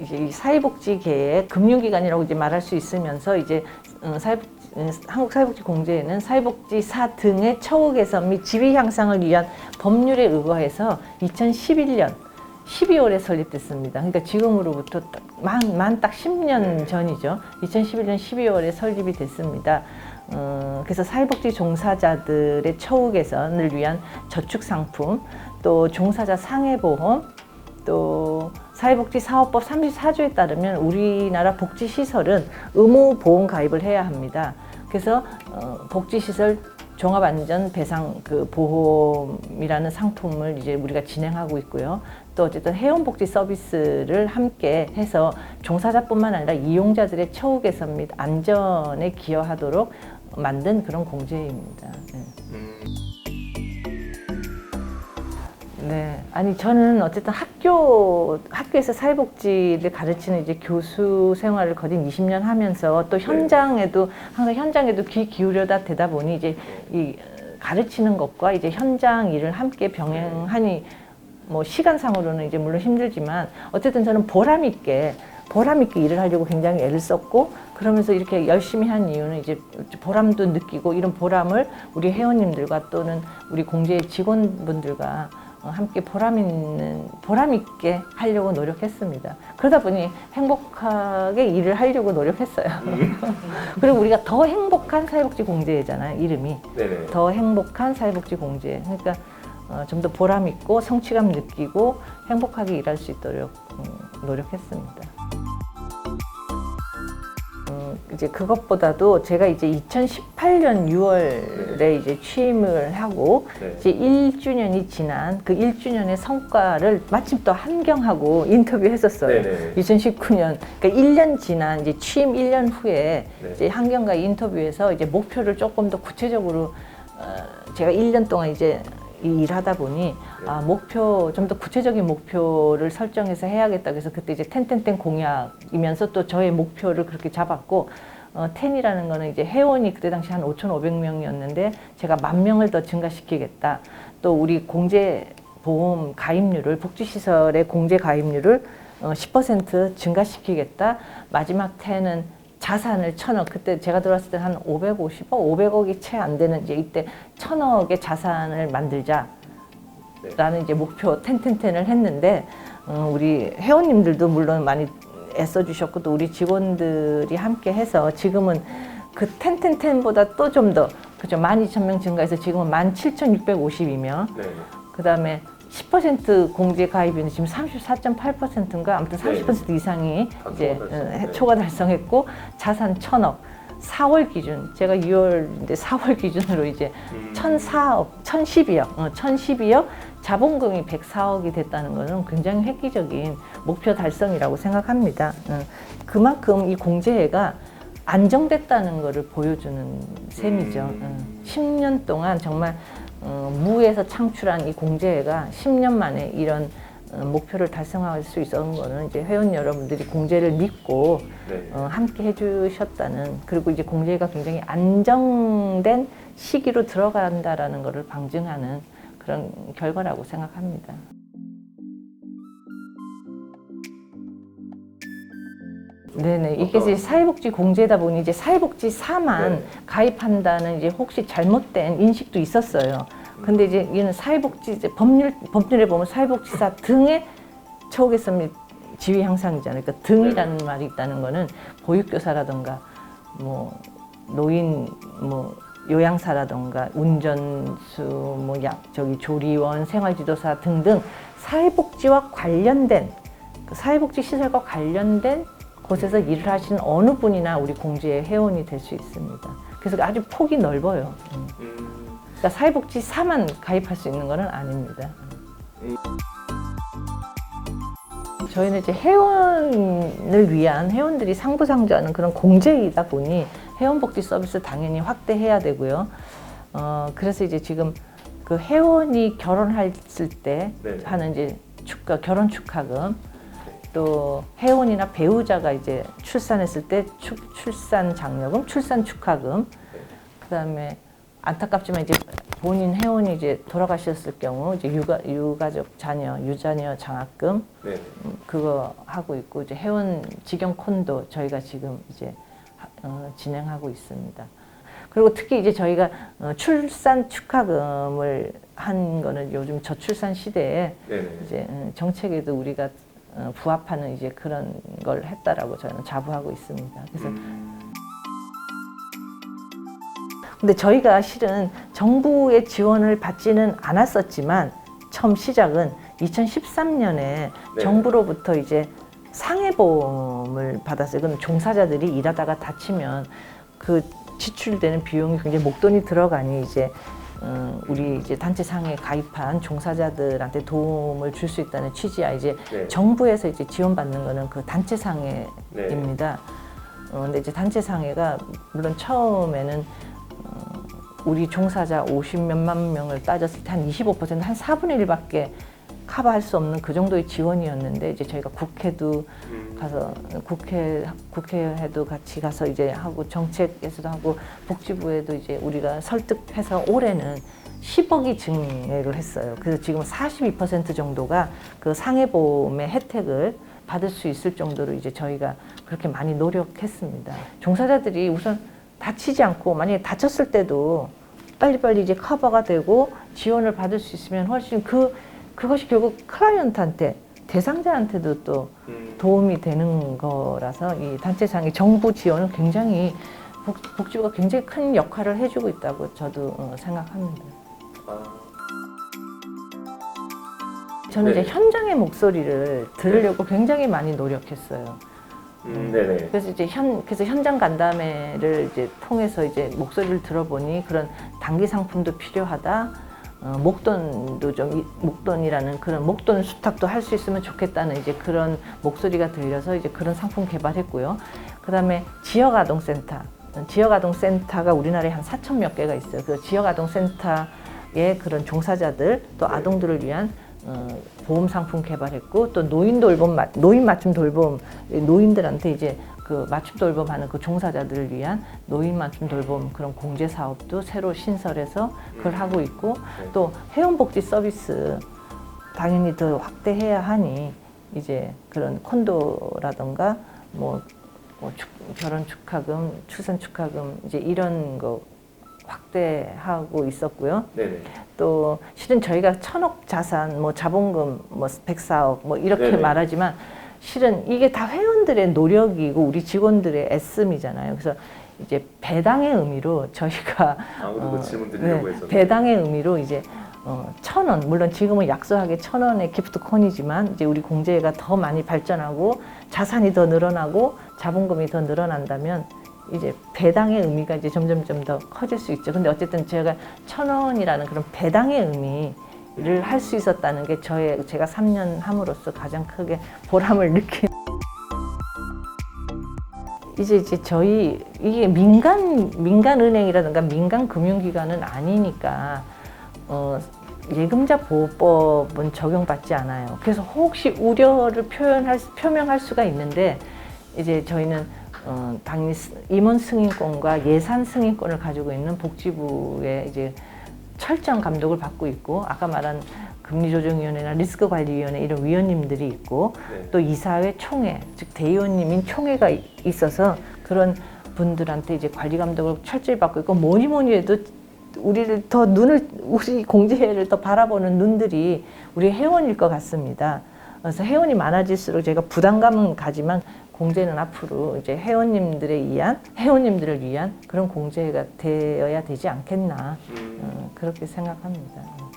이제 이 사회복지계의 금융기관이라고 이제 말할 수 있으면서 이제 어, 사회복 음, 한국 사회복지 공제에는 사회복지사 등의 처우 개선 및 지위 향상을 위한 법률에 의거해서 2011년 12월에 설립됐습니다. 그러니까 지금으로부터 만 만 딱 10년 전이죠. 2011년 12월에 설립이 됐습니다. 어, 그래서 사회복지 종사자들의 처우 개선을 위한 저축 상품, 또 종사자 상해보험, 또 사회복지사업법 34조에 따르면 우리나라 복지시설은 의무 보험 가입을 해야 합니다. 그래서 어, 복지시설 종합안전 배상 그 보험이라는 상품을 이제 우리가 진행하고 있고요. 또 어쨌든 회원복지 서비스를 함께 해서 종사자뿐만 아니라 이용자들의 처우 개선 및 안전에 기여하도록 만든 그런 공제입니다. 네. 네. 아니, 저는 어쨌든 학교, 학교에서 사회복지를 가르치는 이제 교수 생활을 거진 20년 하면서 또 현장에도, 항상 현장에도 귀 기울여다 되다 보니 이제 이 가르치는 것과 이제 현장 일을 함께 병행하니 뭐 시간상으로는 이제 물론 힘들지만 어쨌든 저는 보람 있게 보람 있게 일을 하려고 굉장히 애를 썼고 그러면서 이렇게 열심히 한 이유는 이제 보람도 느끼고 이런 보람을 우리 회원님들과 또는 우리 공제 직원분들과 어, 함께 보람 있는 보람 있게 하려고 노력했습니다. 그러다 보니 행복하게 일을 하려고 노력했어요. 그리고 우리가 더 행복한 사회복지 공제잖아요. 이름이 네네. 더 행복한 사회복지 공제. 그러니까 어, 좀 더 보람 있고 성취감 느끼고 행복하게 일할 수 있도록 음, 노력했습니다. 이제 그것보다도 제가 이제 2018년 6월에 이제 취임을 하고 네. 이제 1주년이 지난 그 1주년의 성과를 마침 또 한경하고 인터뷰했었어요. 네네. 2019년 그러니까 1년 지난 이제 취임 1년 후에 네. 이제 한경과 인터뷰에서 이제 목표를 조금 더 구체적으로 어, 제가 1년 동안 이제 이 일하다 보니 아 목표 좀 더 구체적인 목표를 설정해서 해야겠다 그래서 그때 이제 텐텐텐 공약이면서 또 저의 목표를 그렇게 잡았고 어, 텐이라는 거는 이제 회원이 그때 당시 한 5,500명이었는데 제가 만 명을 더 증가시키겠다. 또 우리 공제 보험 가입률을 복지시설의 공제 가입률을 어, 10% 증가시키겠다. 마지막 텐은 자산을 천억 그때 제가 들어왔을 때 한 550억, 500억이 채 안 되는 이제 이때 천억의 자산을 만들자. 라는 이제 목표 텐텐텐을 했는데 어, 우리 회원님들도 물론 많이 애써주셨고 또 우리 직원들이 함께 해서 지금은 그 텐텐텐보다 또 좀 더 그죠 12,000명 증가해서 지금은 17,652명 네. 그 다음에 10% 공제 가입률은 지금 34.8%인가 아무튼 30% 이상이 다 이제 초과 어, 달성했네. 초과 달성했고 자산 천억 4월 기준 제가 6월인데 4월 기준으로 이제 음. 1,004억, 1,012억, 어, 1,012억 자본금이 104억이 됐다는 것은 굉장히 획기적인 목표 달성이라고 생각합니다. 어, 그만큼 이 공제회가 안정됐다는 것을 보여주는 셈이죠. 음. 어, 10년 동안 정말 어, 무에서 창출한 이 공제회가 10년 만에 이런 어, 목표를 달성할 수 있었던 거는 이제 회원 여러분들이 공제를 믿고 네. 어, 함께 해주셨다는 그리고 이제 공제가 굉장히 안정된 시기로 들어간다라는 것을 방증하는 그런 결과라고 생각합니다. 네네 이게 이제 사회복지 공제다 보니 이제 사회복지사만 네. 가입한다는 이제 혹시 잘못된 인식도 있었어요. 근데 이제 이는 사회복지 이제 법률 법률에 보면 사회복지사 등의 처우 개선 및 지위 향상이잖아요. 그러니까 등이라는 말이 있다는 거는 보육교사라던가 뭐 노인 뭐 요양사라던가 운전수 뭐약 저기 조리원 생활지도사 등등 사회복지와 관련된 그 사회복지 시설과 관련된 곳에서 일을 하시는 어느 분이나 우리 공제의 회원이 될 수 있습니다. 그래서 아주 폭이 넓어요. 그러니까 사회복지 사만 가입할 수 있는 것은 아닙니다. 저희는 이제 회원을 위한 회원들이 상부상조하는 그런 공제이다 보니 회원복지 서비스 당연히 확대해야 되고요. 어, 그래서 이제 지금 그 회원이 결혼했을 때 네. 하는 이제 축가 결혼 축하금 또 회원이나 배우자가 이제 출산했을 때 추, 출산 장려금, 출산 축하금, 그다음에 안타깝지만 이제 본인 회원이 이제 돌아가셨을 경우 이제 유가 유가족 자녀 유자녀 장학금 네. 음, 그거 하고 있고 이제 회원 직영 콘도 저희가 지금 이제 하- 어, 진행하고 있습니다. 그리고 특히 이제 저희가 어, 출산 축하금을 한 거는 요즘 저출산 시대에 네. 이제 음, 정책에도 우리가 어, 부합하는 이제 그런 걸 했다라고 저는 자부하고 있습니다. 그래서 음, 근데 저희가 실은 정부의 지원을 받지는 않았었지만 처음 시작은 2013년에 네. 정부로부터 이제 상해보험을 받았어요. 그건 종사자들이 일하다가 다치면 그 지출되는 비용이 굉장히 목돈이 들어가니 이제 음, 우리 이제 단체 상에 가입한 종사자들한테 도움을 줄 수 있다는 취지야 이제 네. 정부에서 이제 지원받는 거는 그 단체 네. 상해입니다. 어, 근데 이제 단체 상해가 물론 처음에는 어, 우리 종사자 50 몇만 명을 따졌을 때 한 25%한 4분의 1밖에 커버할 수 없는 그 정도의 지원이었는데 이제 저희가 국회도 음, 가서 국회 국회에도 같이 가서 이제 하고 정책에서도 하고 복지부에도 이제 우리가 설득해서 올해는 10억이 증액을 했어요. 그래서 지금 42% 정도가 그 상해보험의 혜택을 받을 수 있을 정도로 이제 저희가 그렇게 많이 노력했습니다. 종사자들이 우선 다치지 않고 만약에 다쳤을 때도 빨리빨리 이제 커버가 되고 지원을 받을 수 있으면 훨씬 그 그것이 결국 클라이언트한테 대상자한테도 또 음, 도움이 되는 거라서 이 단체상의 정부 지원은 굉장히 복, 복지부가 굉장히 큰 역할을 해주고 있다고 저도 어, 생각합니다. 아, 저는 네. 이제 현장의 목소리를 들으려고 굉장히 많이 노력했어요. 음, 네네. 그래서 이제 현 그래서 현장 간담회를 이제 통해서 이제 목소리를 들어보니 그런 단기 상품도 필요하다. 어, 목돈도 좀 이- 목돈이라는 그런 목돈 수탁도 할 수 있으면 좋겠다는 이제 그런 목소리가 들려서 이제 그런 상품 개발했고요. 그다음에 지역 아동센터 지역 아동센터가 우리나라에 한 4천 몇 개가 있어요. 그 지역 아동센터의 그런 종사자들 또 네. 아동들을 위한 어, 보험 상품 개발했고 또 노인 돌봄 마- 노인 맞춤 돌봄 노인들한테 이제 그 맞춤 돌봄하는 그 종사자들을 위한 노인 맞춤 돌봄 그런 공제 사업도 새로 신설해서 그걸 하고 있고 네. 또 회원복지 서비스 당연히 더 확대해야 하니 이제 그런 콘도라던가 뭐, 뭐 축- 결혼 축하금, 출산 축하금 이제 이런 거 확대하고 있었고요. 네네. 또 실은 저희가 천억 자산, 뭐 자본금, 뭐 백사억 뭐 이렇게 네네. 말하지만 실은 이게 다 회원들의 노력이고 우리 직원들의 애씀이잖아요. 그래서 이제 배당의 의미로 저희가 아무도 그 어, 질문 드리려고 네, 했었는데. 배당의 의미로 이제 어, 천 원, 물론 지금은 약소하게 천 원의 기프트콘이지만 이제 우리 공제가 더 많이 발전하고 자산이 더 늘어나고 자본금이 더 늘어난다면 이제 배당의 의미가 이제 점점점 더 커질 수 있죠. 근데 어쨌든 제가 천 원이라는 그런 배당의 의미 를 할 수 있었다는 게 저의 제가 3년 함으로써 가장 크게 보람을 느낀. 이제 이제 저희 이게 민간 민간 은행이라든가 민간 금융기관은 아니니까 어, 예금자 보호법은 적용받지 않아요. 그래서 혹시 우려를 표현할 수- 표명할 수가 있는데 이제 저희는 어, 스- 임원 승인권과 예산 승인권을 가지고 있는 복지부의 이제 철저한 감독을 받고 있고 아까 말한 금리조정위원회나 리스크관리위원회 이런 위원님들이 있고 네. 또 이사회 총회, 즉 대의원님인 총회가 이- 있어서 그런 분들한테 이제 관리 감독을 철저히 받고 있고 뭐니 뭐니 해도 우리를 더 눈을 우리 공제를 더 바라보는 눈들이 우리 회원일 것 같습니다. 그래서 회원이 많아질수록 제가 부담감은 가지만 공제는 앞으로 이제 회원님들에 의한 회원님들을 위한 그런 공제가 되어야 되지 않겠나 음, 어, 그렇게 생각합니다.